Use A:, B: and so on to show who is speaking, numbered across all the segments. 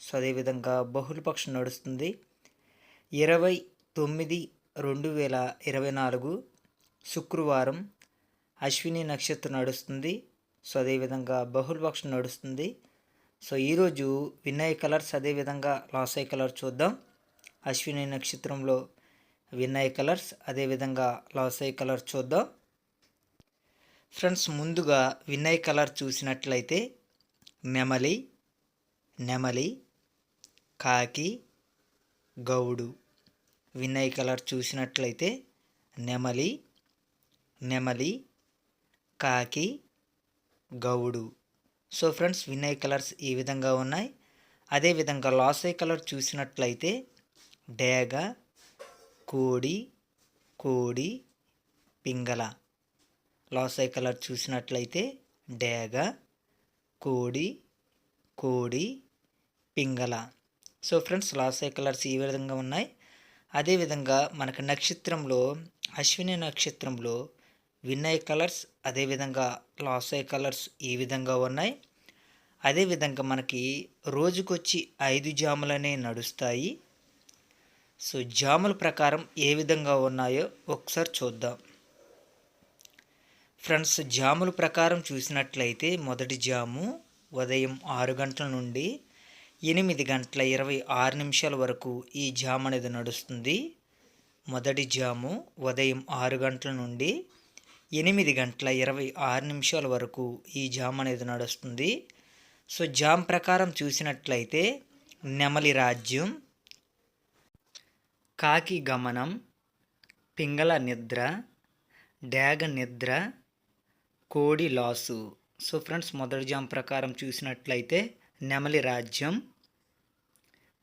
A: So అదేవిధంగా బహుళపక్షం నడుస్తుంది. ఇరవై తొమ్మిది రెండు వేల ఇరవై నాలుగు శుక్రవారం అశ్విని నక్షత్రం నడుస్తుంది. సో అదేవిధంగా బహుళపక్షం నడుస్తుంది. సో ఈరోజు వినయ్ కలర్స్ అదేవిధంగా లాసై కలర్ చూద్దాం. అశ్విని నక్షత్రంలో వినయ్ కలర్స్ అదేవిధంగా లాసై కలర్ చూద్దాం. ఫ్రెండ్స్ ముందుగా వినయ్ కలర్ చూసినట్లయితే నెమలి నెమలి కాకి గౌడు వినయ్ కలర్ చూసినట్లయితే నెమలి నెమలి కాకి గౌడు. సో ఫ్రెండ్స్ వినయ్ కలర్స్ ఈ విధంగా ఉన్నాయి. అదేవిధంగా లాసై కలర్ చూసినట్లయితే డేగ కోడి కోడి పింగళ. లాసై కలర్ చూసినట్లయితే డేగ కోడి కోడి పింగళ. సో ఫ్రెండ్స్ లాసై కలర్స్ ఈ విధంగా ఉన్నాయి. అదేవిధంగా మనకు నక్షత్రంలో అశ్విని నక్షత్రంలో వినయ్ కలర్స్ అదేవిధంగా లాసై కలర్స్ ఈ విధంగా ఉన్నాయి. అదేవిధంగా మనకి రోజుకొచ్చి ఐదు జాములనే నడుస్తాయి. సో జాముల ప్రకారం ఏ విధంగా ఉన్నాయో ఒకసారి చూద్దాం. ఫ్రెండ్స్ జాముల ప్రకారం చూసినట్లయితే మొదటి జాము ఉదయం ఆరు గంటల నుండి ఎనిమిది గంటల ఇరవై ఆరు నిమిషాల వరకు ఈ జామ్ అనేది నడుస్తుంది. మొదటి జాము ఉదయం ఆరు గంటల నుండి ఎనిమిది గంటల ఇరవై ఆరు నిమిషాల వరకు ఈ జామ్ అనేది నడుస్తుంది. సో జామ్ ప్రకారం చూసినట్లయితే నెమలి రాజ్యం కాకి గమనం పింగళ నిద్ర డ్యాగ నిద్ర కోడి లాసు. సో ఫ్రెండ్స్ మొదటి జామ్ ప్రకారం చూసినట్లయితే నెమలి రాజ్యం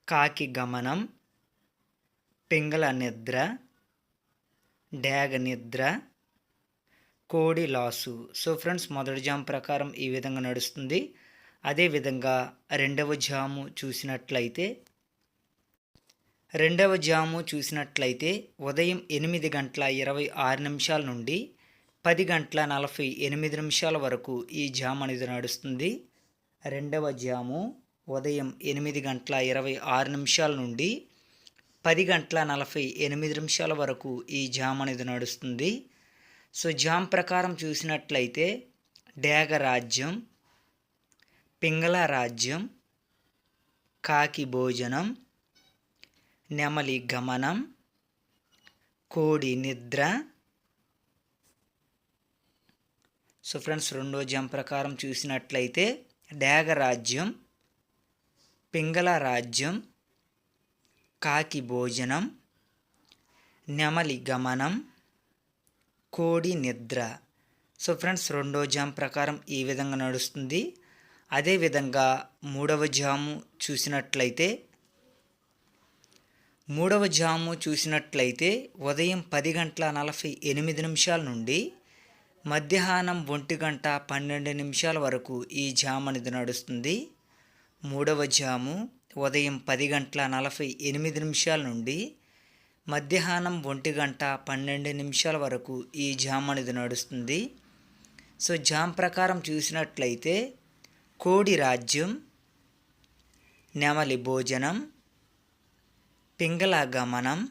A: కాకి గమనం పింగళ నిద్ర డ్యాగ నిద్ర కోడి లాసు. సో ఫ్రెండ్స్ మొదటి జామ్ ప్రకారం ఈ విధంగా నడుస్తుంది. అదేవిధంగా రెండవ జాము చూసినట్లయితే రెండవ జాము చూసినట్లయితే ఉదయం ఎనిమిది గంటల ఇరవై ఆరు నిమిషాల నుండి పది గంటల నలభై ఎనిమిది నిమిషాల వరకు ఈ జామ్ అనేది నడుస్తుంది. రెండవ జాము ఉదయం ఎనిమిది గంటల ఇరవై ఆరు నిమిషాల నుండి పది గంటల నలభై ఎనిమిది నిమిషాల వరకు ఈ జామ్ అనేది నడుస్తుంది. సో జామ్ ప్రకారం చూసినట్లయితే డేగ రాజ్యం పింగళ రాజ్యం కాకి భోజనం నెమలి గమనం కోడి నిద్ర. సో ఫ్రెండ్స్ రెండో జామ్ ప్రకారం చూసినట్లయితే రాజ్యం పింగళ రాజ్యం కాకి భోజనం నెమలి గమనం కోడి నిద్ర. సో ఫ్రెండ్స్ రెండో జామ్ ప్రకారం ఈ విధంగా నడుస్తుంది. అదేవిధంగా మూడవ జాము చూసినట్లయితే మూడవ జాము చూసినట్లయితే ఉదయం పది గంటల నలభై ఎనిమిది నిమిషాల నుండి మధ్యాహ్నం ఒంటి గంట పన్నెండు నిమిషాల వరకు ఈ జామ్ అనేది నడుస్తుంది. మూడవ జాము ఉదయం పది గంటల నలభై ఎనిమిది నిమిషాల నుండి మధ్యాహ్నం ఒంటి గంట పన్నెండు నిమిషాల వరకు ఈ జామ్ అనేది నడుస్తుంది. సో జామ్ ప్రకారం చూసినట్లయితే కోడి రాజ్యం నెమలి భోజనం పింగళ గమనం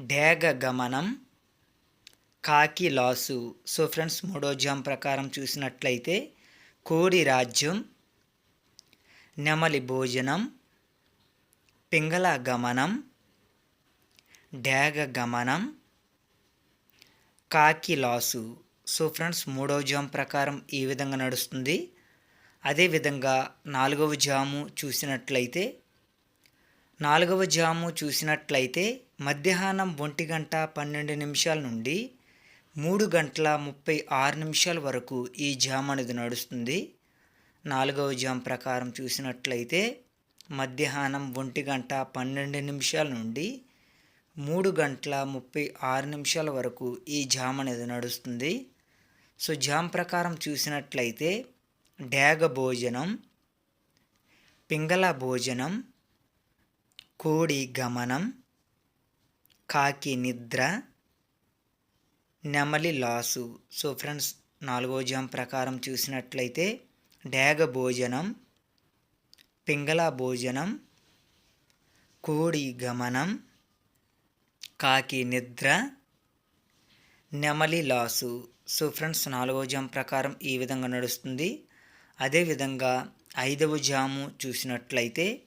A: డేగ గమనం కాకి లాసు. సో ఫ్రెండ్స్ మూడో జామ్ ప్రకారం చూసినట్లయితే కోడి రాజ్యం నెమలి భోజనం పింగళ గమనం డేగ గమనం కాకి లాసు. సో ఫ్రెండ్స్ మూడవ జామ్ ప్రకారం ఈ విధంగా నడుస్తుంది. అదేవిధంగా నాలుగవ జాము చూసినట్లయితే నాలుగవ జాము చూసినట్లయితే మధ్యాహ్నం ఒంటి గంట పన్నెండు నిమిషాల నుండి మూడు గంటల ముప్పై ఆరు నిమిషాల వరకు ఈ జామ్ అనేది నడుస్తుంది. నాలుగవ జామ్ ప్రకారం చూసినట్లయితే మధ్యాహ్నం ఒంటి గంట పన్నెండు నిమిషాల నుండి మూడు గంటల ముప్పై ఆరు నిమిషాల వరకు ఈ జామ్ అనేది నడుస్తుంది. సో జామ్ ప్రకారం చూసినట్లయితే డేగ భోజనం పింగళ భోజనం కోడి గమనం కాకి నిద్ర నెమలి లాసు. సో ఫ్రెండ్స్ నాలుగో జామ్ ప్రకారం చూసినట్లయితే డేగ భోజనం పింగళ భోజనం కోడి గమనం కాకి నిద్ర నెమలి లాసు. సో ఫ్రెండ్స్ నాలుగో జామ్ ప్రకారం ఈ విధంగా నడుస్తుంది. అదేవిధంగా ఐదవ జాము చూసినట్లయితే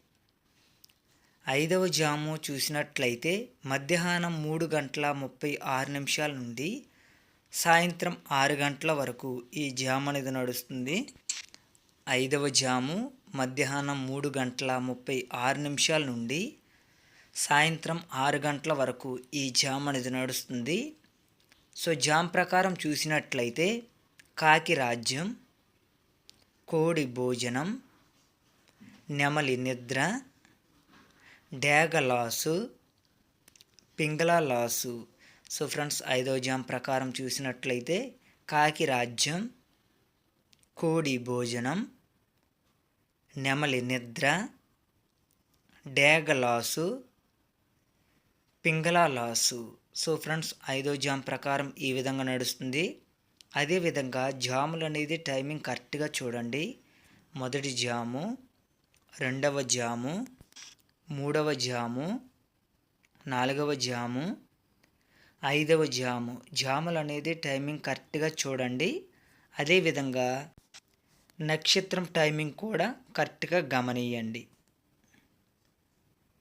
A: ఐదవ జాము చూసినట్లయితే మధ్యాహ్నం మూడు గంటల ముప్పై ఆరు నిమిషాల నుండి సాయంత్రం ఆరు గంటల వరకు ఈ జామ్ అనేది నడుస్తుంది. ఐదవ జాము మధ్యాహ్నం మూడు గంటల ముప్పై ఆరు నిమిషాల నుండి సాయంత్రం ఆరు గంటల వరకు ఈ జామ్ అనేది నడుస్తుంది. సో జామ్ ప్రకారం చూసినట్లయితే కాకి రాజ్యం కోడి భోజనం నెమలి నిద్ర డేగ లాసు పింగళ లాసు. సో ఫ్రెండ్స్ ఐదో జామ్ ప్రకారం చూసినట్లయితే కాకి రాజ్యం కోడి భోజనం నెమలి నిద్ర డేగ లాసు పింగళ లాసు. సో ఫ్రెండ్స్ ఐదో జామ్ ప్రకారం ఈ విధంగా నడుస్తుంది. అదేవిధంగా జాములు అనేది టైమింగ్ కరెక్ట్గా చూడండి. మొదటి జాము రెండవ జాము మూడవ జాము నాలుగవ జాము ఐదవ జాము. జాములు అనేది టైమింగ్ కరెక్ట్గా చూడండి. అదేవిధంగా నక్షత్రం టైమింగ్ కూడా కరెక్ట్గా గమనియండి.